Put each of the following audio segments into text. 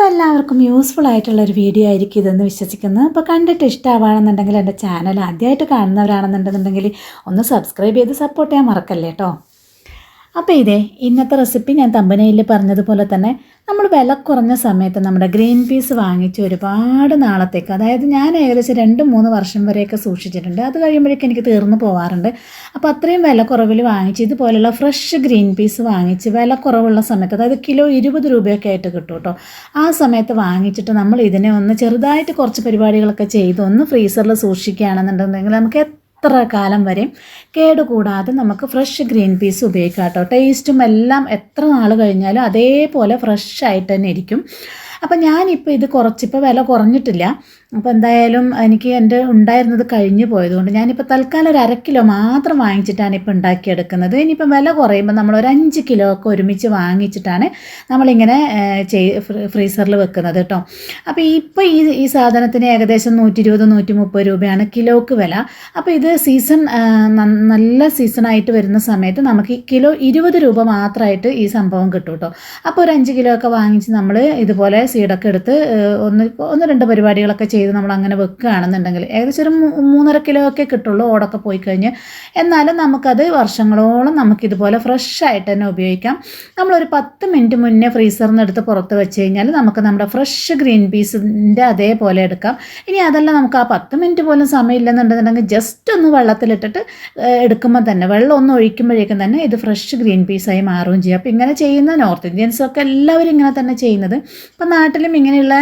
അപ്പോൾ എല്ലാവർക്കും യൂസ്ഫുൾ ആയിട്ടുള്ള ഒരു വീഡിയോ ആയിരിക്കും ഇതെന്ന് വിശ്വസിക്കുന്നു അപ്പോൾ കണ്ടിട്ട് ഇഷ്ടമാണെന്നുണ്ടെങ്കിൽ എന്റെ ചാനൽ ആദ്യമായിട്ട് കാണുന്നവരാണെന്നുണ്ടെന്നുണ്ടെങ്കിൽ ഒന്ന് സബ്സ്ക്രൈബ് ചെയ്ത് സപ്പോർട്ട് ചെയ്യാൻ മറക്കല്ലേ കേട്ടോ അപ്പോൾ ഇതേ ഇന്നത്തെ റെസിപ്പി ഞാൻ തമ്പനയിൽ പറഞ്ഞതുപോലെ തന്നെ നമ്മൾ വില കുറഞ്ഞ സമയത്ത് നമ്മുടെ ഗ്രീൻ പീസ് വാങ്ങിച്ച് ഒരുപാട് നാളത്തേക്ക് അതായത് ഞാൻ ഏകദേശം രണ്ട് മൂന്ന് വർഷം വരെയൊക്കെ സൂക്ഷിച്ചിട്ടുണ്ട്. അത് കഴിയുമ്പോഴേക്കും എനിക്ക് തീർന്നു പോവാറുണ്ട്. അപ്പോൾ അത്രയും വില കുറവിൽ വാങ്ങിച്ച് ഇതുപോലുള്ള ഫ്രഷ് ഗ്രീൻ പീസ് വാങ്ങിച്ച് വില കുറവുള്ള സമയത്ത് അതായത് കിലോ ഇരുപത് രൂപയൊക്കെ ആയിട്ട് കിട്ടും കേട്ടോ. ആ സമയത്ത് വാങ്ങിച്ചിട്ട് നമ്മൾ ഇതിനെ ഒന്ന് ചെറുതായിട്ട് കുറച്ച് പരിപാടികളൊക്കെ ചെയ്ത് ഒന്ന് ഫ്രീസറിൽ സൂക്ഷിക്കുകയാണെന്നുണ്ടെങ്കിൽ നമുക്ക് എത്ര കാലം വരെയും കേടുകൂടാതെ നമുക്ക് ഫ്രഷ് ഗ്രീൻ പീസ് ഉപയോഗിക്കാം കേട്ടോ. ടേസ്റ്റും എല്ലാം എത്ര നാൾ കഴിഞ്ഞാലും അതേപോലെ ഫ്രഷ് ആയിട്ട് തന്നെ ഇരിക്കും. അപ്പം ഞാനിപ്പോൾ ഇത് കുറച്ചിപ്പോൾ വില കുറഞ്ഞിട്ടില്ല. അപ്പോൾ എന്തായാലും എനിക്ക് എന്റെ ഉണ്ടായിരുന്നത് കഴിഞ്ഞു പോയതുകൊണ്ട് ഞാനിപ്പോൾ തൽക്കാലം ഒരു അര കിലോ മാത്രം വാങ്ങിച്ചിട്ടാണ് ഇപ്പോൾ ഉണ്ടാക്കിയെടുക്കുന്നത്. ഇനിയിപ്പോൾ വില കുറയുമ്പോൾ നമ്മൾ ഒരു അഞ്ച് കിലോ ഒക്കെ ഒരുമിച്ച് വാങ്ങിച്ചിട്ടാണ് നമ്മളിങ്ങനെ ചെയ് ഫ്രീസറിൽ വെക്കുന്നത് കേട്ടോ. അപ്പോൾ ഇപ്പോൾ ഈ ഈ സാധനത്തിന് ഏകദേശം നൂറ്റി ഇരുപത് നൂറ്റി മുപ്പത് രൂപയാണ് കിലോക്ക് വില. അപ്പോൾ ഇത് സീസൺ നല്ല സീസണായിട്ട് വരുന്ന സമയത്ത് നമുക്ക് കിലോ ഇരുപത് രൂപ മാത്രമായിട്ട് ഈ സംഭവം കിട്ടും കേട്ടോ. അപ്പോൾ ഒരു അഞ്ച് കിലോ ഒക്കെ വാങ്ങിച്ച് നമ്മൾ ഇതുപോലെ സീഡൊക്കെ എടുത്ത് ഒന്ന് ഒന്ന് രണ്ട് പരിപാടികളൊക്കെ ചെയ്ത് നമ്മൾ അങ്ങനെ വെക്കുകയാണെന്നുണ്ടെങ്കിൽ ഏകദേശം ഒരു മൂന്നര കിലോ ഒക്കെ കിട്ടുള്ളൂ ഓടൊക്കെ പോയി കഴിഞ്ഞ്. എന്നാലും നമുക്കത് വർഷങ്ങളോളം നമുക്കിതുപോലെ ഫ്രഷ് ആയിട്ട് തന്നെ ഉപയോഗിക്കാം. നമ്മളൊരു പത്ത് മിനിറ്റ് മുന്നേ ഫ്രീസറിൽ നിന്ന് എടുത്ത് പുറത്ത് വെച്ച് കഴിഞ്ഞാൽ നമുക്ക് നമ്മുടെ ഫ്രഷ് ഗ്രീൻ പീസിന്റെ അതേപോലെ എടുക്കാം. ഇനി അതല്ല നമുക്ക് ആ പത്ത് മിനിറ്റ് പോലും സമയമില്ലെന്നുണ്ടെന്നുണ്ടെങ്കിൽ ജസ്റ്റ് ഒന്ന് വെള്ളത്തിലിട്ടിട്ട് എടുക്കുമ്പോൾ തന്നെ വെള്ളം ഒന്ന് ഒഴിക്കുമ്പോഴേക്കും തന്നെ ഇത് ഫ്രഷ് ഗ്രീൻ പീസായി മാറുകയും ചെയ്യും. അപ്പോൾ ഇങ്ങനെ ചെയ്യുന്ന നോർത്ത് ഇന്ത്യൻസൊക്കെ എല്ലാവരും ഇങ്ങനെ തന്നെ ചെയ്യുന്നത്. ഇപ്പം നാട്ടിലും ഇങ്ങനെയുള്ള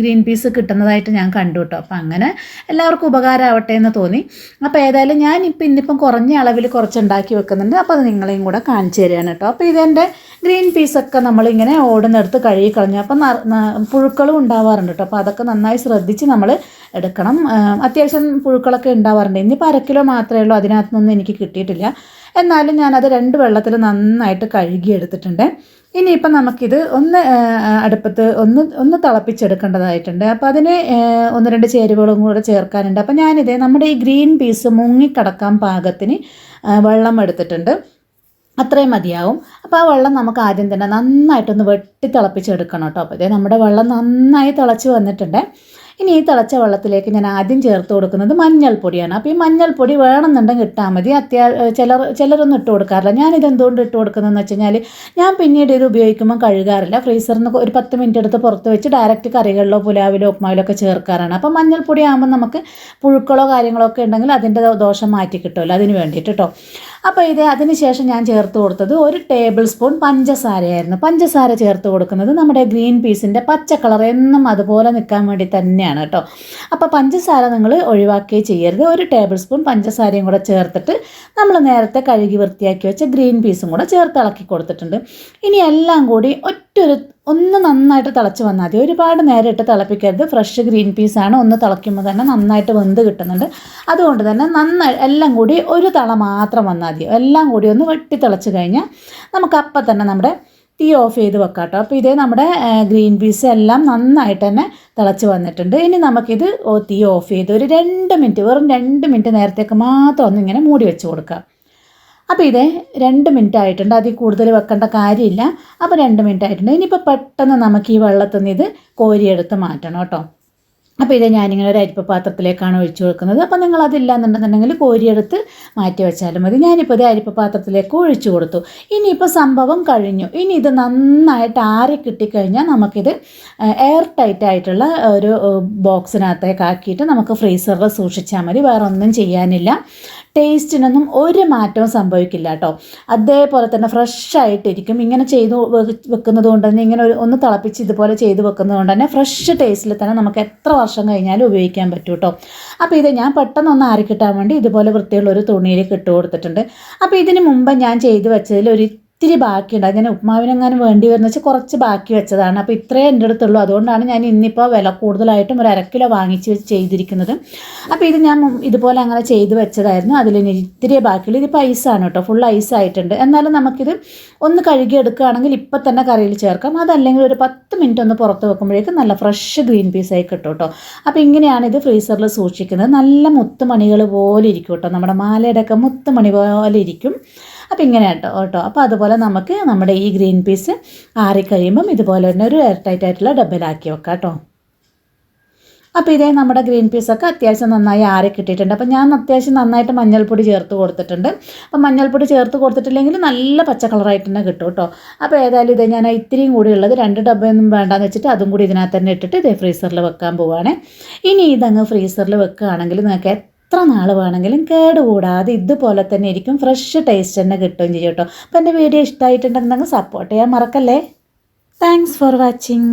ഗ്രീൻ പീസ് കിട്ടുന്നതായിട്ട് ഞാൻ കണ്ടു കേട്ടോ അപ്പം അങ്ങനെ എല്ലാവർക്കും ഉപകാരമാവട്ടെ എന്ന് തോന്നി. അപ്പോൾ ഏതായാലും ഞാൻ ഇപ്പം ഇന്നിപ്പം കുറഞ്ഞ അളവിൽ കുറച്ച് ഉണ്ടാക്കി വെക്കുന്നുണ്ട്. അപ്പോൾ അത് നിങ്ങളെയും കൂടെ കാണിച്ചു തരികയാണ് കേട്ടോ അപ്പോൾ ഇതെന്റെ ഗ്രീൻ പീസൊക്കെ നമ്മളിങ്ങനെ ഓടുന്നെടുത്ത് കഴുകി കളഞ്ഞു. അപ്പം പുഴുക്കളും ഉണ്ടാവാറുണ്ട് കേട്ടോ അപ്പോൾ അതൊക്കെ നന്നായി ശ്രദ്ധിച്ച് നമ്മൾ എടുക്കണം. അത്യാവശ്യം പുഴുക്കളൊക്കെ ഉണ്ടാവാറുണ്ട്. ഇന്നിപ്പോൾ അര കിലോ മാത്രമേ ഉള്ളൂ. അതിനകത്തുനിന്നൊന്നും എനിക്ക് കിട്ടിയിട്ടില്ല. എന്നാലും ഞാനത് രണ്ട് വെള്ളത്തിൽ നന്നായിട്ട് കഴുകി എടുത്തിട്ടുണ്ട് ഇനിയിപ്പം നമുക്കിത് ഒന്ന് അടുപ്പത്ത് ഒന്ന് ഒന്ന് തിളപ്പിച്ചെടുക്കേണ്ടതായിട്ടുണ്ട്. അപ്പോൾ അതിന് ഒന്ന് രണ്ട് ചേരുവകളും കൂടെ ചേർക്കാനുണ്ട്. അപ്പോൾ ഞാനിത് നമ്മുടെ ഈ ഗ്രീൻ പീസ് മുങ്ങിക്കിടക്കാൻ പാകത്തിന് വെള്ളം എടുത്തിട്ടുണ്ട്. അത്രയും മതിയാവും. അപ്പോൾ ആ വെള്ളം നമുക്ക് ആദ്യം തന്നെ നന്നായിട്ടൊന്ന് വെട്ടി തിളപ്പിച്ചെടുക്കണം കേട്ടോ. അപ്പോൾ ഇതേ നമ്മുടെ വെള്ളം നന്നായി തിളച്ച് വന്നിട്ടുണ്ട്. ഇനി ഈ തിളച്ച വെള്ളത്തിലേക്ക് ഞാൻ ആദ്യം ചേർത്ത് കൊടുക്കുന്നത് മഞ്ഞൾപ്പൊടിയാണ്. അപ്പോൾ ഈ മഞ്ഞൾപ്പൊടി വേണമെന്നുണ്ടെങ്കിൽ ഇട്ടാൽ മതി. അത്യാ ചിലർ ചിലരൊന്നും ഇട്ട് കൊടുക്കാറില്ല. ഞാനിത് എന്തുകൊണ്ട് ഇട്ട് കൊടുക്കുന്നതെന്ന് വെച്ച് കഴിഞ്ഞാൽ ഞാൻ പിന്നീട് ഇത് ഉപയോഗിക്കുമ്പോൾ കഴുകാറില്ല. ഫ്രീസറിൽ നിന്ന് ഒരു പത്ത് മിനിറ്റ് എടുത്ത് പുറത്ത് വെച്ച് ഡയറക്റ്റ് കറികളിലോ പുലാവിലോ ഉപ്മാവിലോ ഒക്കെ ചേർക്കാറാണ്. അപ്പോൾ മഞ്ഞൾപ്പൊടി ആകുമ്പോൾ നമുക്ക് പുഴുക്കളോ കാര്യങ്ങളോ ഒക്കെ ഉണ്ടെങ്കിൽ അതിന്റെ ദോഷം മാറ്റി കിട്ടുമല്ലോ അതിന് വേണ്ടിയിട്ട് കേട്ടോ അപ്പോൾ ഇത് അതിന് ശേഷം ഞാൻ ചേർത്ത് കൊടുത്തത് ഒരു ടേബിൾ സ്പൂൺ പഞ്ചസാരയായിരുന്നു. പഞ്ചസാര ചേർത്ത് കൊടുക്കുന്നത് നമ്മുടെ ഗ്രീൻ പീസിന്റെ പച്ച കളർ എന്നും അതുപോലെ നിൽക്കാൻ വേണ്ടി തന്നെയാണ് കേട്ടോ. അപ്പോൾ പഞ്ചസാര നിങ്ങൾ ഒഴിവാക്കുകയും ചെയ്യരുത്. ഒരു ടേബിൾ സ്പൂൺ പഞ്ചസാരയും കൂടെ ചേർത്തിട്ട് നമ്മൾ നേരത്തെ കഴുകി വൃത്തിയാക്കി വെച്ച ഗ്രീൻ പീസും കൂടെ ചേർത്ത് ഇളക്കി കൊടുത്തിട്ടുണ്ട്. ഇനി എല്ലാം കൂടി ഒറ്റൊരു ഒന്ന് നന്നായിട്ട് തിളച്ച് വന്നാൽ മതി. ഒരുപാട് നേരം ഇട്ട് തിളപ്പിക്കരുത്. ഫ്രഷ് ഗ്രീൻ പീസാണ് ഒന്ന് തിളയ്ക്കുമ്പോൾ തന്നെ നന്നായിട്ട് വെന്ത് കിട്ടുന്നുണ്ട്. അതുകൊണ്ട് തന്നെ നന്നായി എല്ലാം കൂടി ഒരു തള മാത്രം വന്നാൽ മതി. എല്ലാം കൂടി ഒന്ന് വെട്ടി തിളച്ച് കഴിഞ്ഞാൽ നമുക്ക് അപ്പം തന്നെ നമ്മുടെ തീ ഓഫ് ചെയ്ത് വെക്കാം കേട്ടോ. അപ്പോൾ ഇതേ നമ്മുടെ ഗ്രീൻ പീസ് എല്ലാം നന്നായിട്ട് തന്നെ തിളച്ച് വന്നിട്ടുണ്ട്. ഇനി നമുക്കിത് തീ ഓഫ് ചെയ്ത് ഒരു രണ്ട് മിനിറ്റ് വെറും രണ്ട് മിനിറ്റ് നേരത്തേക്ക് മാത്രം ഒന്നിങ്ങനെ മൂടി വെച്ച് കൊടുക്കാം. അപ്പോൾ ഇതേ രണ്ട് മിനിറ്റ് ആയിട്ടുണ്ട്. അതിൽ കൂടുതൽ വെക്കേണ്ട കാര്യമില്ല. അപ്പോൾ രണ്ട് മിനിറ്റ് ആയിട്ടുണ്ട്. ഇനിയിപ്പോൾ പെട്ടെന്ന് നമുക്ക് ഈ വെള്ളത്തിൽ നിന്ന് ഇത് കോരിയെടുത്ത് മാറ്റണം കേട്ടോ. അപ്പോൾ ഇത് ഞാനിങ്ങനെ ഒരു അരിപ്പ പാത്രത്തിലേക്കാണ് ഒഴിച്ച് കൊടുക്കുന്നത്. അപ്പോൾ നിങ്ങൾ അതില്ല എന്നുണ്ടെന്നുണ്ടെങ്കിൽ കോരിയെടുത്ത് മാറ്റി വെച്ചാലും മതി. ഞാനിപ്പോൾ ഇത് അരിപ്പ പാത്രത്തിലേക്ക് ഒഴിച്ചു കൊടുത്തു. ഇനിയിപ്പോൾ സംഭവം കഴിഞ്ഞു. ഇനി ഇത് നന്നായിട്ട് ആറി കിട്ടിക്കഴിഞ്ഞാൽ നമുക്കിത് എയർ ടൈറ്റ് ആയിട്ടുള്ള ഒരു ബോക്സിനകത്തേക്ക് ആക്കിയിട്ട് നമുക്ക് ഫ്രീസറിൽ സൂക്ഷിച്ചാൽ മതി. വേറെ ഒന്നും ചെയ്യാനില്ല. ടേസ്റ്റിനൊന്നും ഒരു മാറ്റവും സംഭവിക്കില്ല കേട്ടോ. അതേപോലെ തന്നെ ഫ്രഷ് ആയിട്ടിരിക്കും ഇങ്ങനെ ചെയ്തു വെക്കുന്നത് കൊണ്ട് തന്നെ ഇങ്ങനെ ഒരു ഒന്ന് തിളപ്പിച്ച് ഇതുപോലെ ചെയ്ത് വെക്കുന്നത് കൊണ്ട് തന്നെ ഫ്രഷ് ടേസ്റ്റിൽ തന്നെ നമുക്ക് എത്ര വർഷം കഴിഞ്ഞാലും ഉപയോഗിക്കാൻ പറ്റും കേട്ടോ. അപ്പോൾ ഇത് ഞാൻ പെട്ടെന്ന് ഒന്ന് ആറിക്കിട്ടാൻ വേണ്ടി ഇതുപോലെ വൃത്തിയുള്ള ഒരു തുണിയിൽ ഇട്ട് കൊടുത്തിട്ടുണ്ട്. അപ്പോൾ ഇതിന് മുമ്പ് ഞാൻ ചെയ്ത് വെച്ചതിൽ ഒരു ഇത്തിരി ബാക്കിയുണ്ട്. ഞാൻ ഉപ്മാവിനെങ്ങാനും വേണ്ടി വരുന്ന വെച്ചാൽ കുറച്ച് ബാക്കി വെച്ചതാണ്. അപ്പോൾ ഇത്രയേ എന്റെ അടുത്തുള്ളൂ. അതുകൊണ്ടാണ് ഞാൻ ഇന്നിപ്പോൾ വില കൂടുതലായിട്ടും ഒരു അരക്കിലോ കിലോ വാങ്ങിച്ച് വെച്ച് ചെയ്തിരിക്കുന്നത്. അപ്പോൾ ഇത് ഞാൻ ഇതുപോലെ അങ്ങനെ ചെയ്ത് വെച്ചതായിരുന്നു. അതിൽ ഇത്തിരി ബാക്കിയുള്ളൂ. ഇതിപ്പോൾ ഐസാണ് കേട്ടോ. ഫുൾ ഐസ് ആയിട്ടുണ്ട്. എന്നാലും നമുക്കിത് ഒന്ന് കഴുകി എടുക്കുകയാണെങ്കിൽ ഇപ്പം തന്നെ കറിയിൽ ചേർക്കാം. അതല്ലെങ്കിൽ ഒരു പത്ത് മിനിറ്റ് ഒന്ന് പുറത്ത് വെക്കുമ്പോഴേക്കും നല്ല ഫ്രഷ് ഗ്രീൻ പീസായി കിട്ടും കേട്ടോ. അപ്പോൾ ഇങ്ങനെയാണ് ഇത് ഫ്രീസറിൽ സൂക്ഷിക്കുന്നത്. നല്ല മുത്തുമണികൾ പോലെ ഇരിക്കും കേട്ടോ. നമ്മുടെ മാലയുടെയൊക്കെ മുത്തുമണി പോലെ ഇരിക്കും. അപ്പോൾ ഇങ്ങനെ കേട്ടോ കേട്ടോ. അപ്പോൾ അതുപോലെ നമുക്ക് നമ്മുടെ ഈ ഗ്രീൻ പീസ് ആറിക്കഴിയുമ്പം ഇതുപോലെ തന്നെ ഒരു എയർ ടൈറ്റ് ആയിട്ടുള്ള ഡബ്ബയിലാക്കി വെക്കാം കേട്ടോ. അപ്പോൾ ഇതേ നമ്മുടെ ഗ്രീൻ പീസൊക്കെ അത്യാവശ്യം നന്നായി ആറി കിട്ടിയിട്ടുണ്ട്. അപ്പോൾ ഞാൻ അത്യാവശ്യം നന്നായിട്ട് മഞ്ഞൾപ്പൊടി ചേർത്ത് കൊടുത്തിട്ടുണ്ട്. അപ്പോൾ മഞ്ഞൾപ്പൊടി ചേർത്ത് കൊടുത്തിട്ടില്ലെങ്കിൽ നല്ല പച്ച കളറായിട്ട് തന്നെ കിട്ടും കേട്ടോ. അപ്പോൾ ഏതായാലും ഇത് ഞാൻ ഇത്രയും കൂടി ഉള്ളത് രണ്ട് ഡബ്ബയൊന്നും വേണ്ടാന്ന് വെച്ചിട്ട് അതും കൂടി ഇതിനകത്ത് തന്നെ ഇട്ടിട്ട് ഇതേ ഫ്രീസറിൽ വെക്കാൻ പോവുകയാണ് ഇനി ഇതങ്ങ് ഫ്രീസറിൽ വെക്കുകയാണെങ്കിൽ നിങ്ങൾക്ക് എത്ര നാൾ വേണമെങ്കിലും കേടുകൂടാതെ ഇതുപോലെ തന്നെ ഇരിക്കും ഫ്രഷ് ടേസ്റ്റ് തന്നെ കിട്ടുകയും ചെയ്യും കേട്ടോ. അപ്പോൾ എന്റെ വീഡിയോ ഇഷ്ടമായിട്ടുണ്ടെങ്കിൽ സപ്പോർട്ട് ചെയ്യാൻ മറക്കല്ലേ? Thanks for watching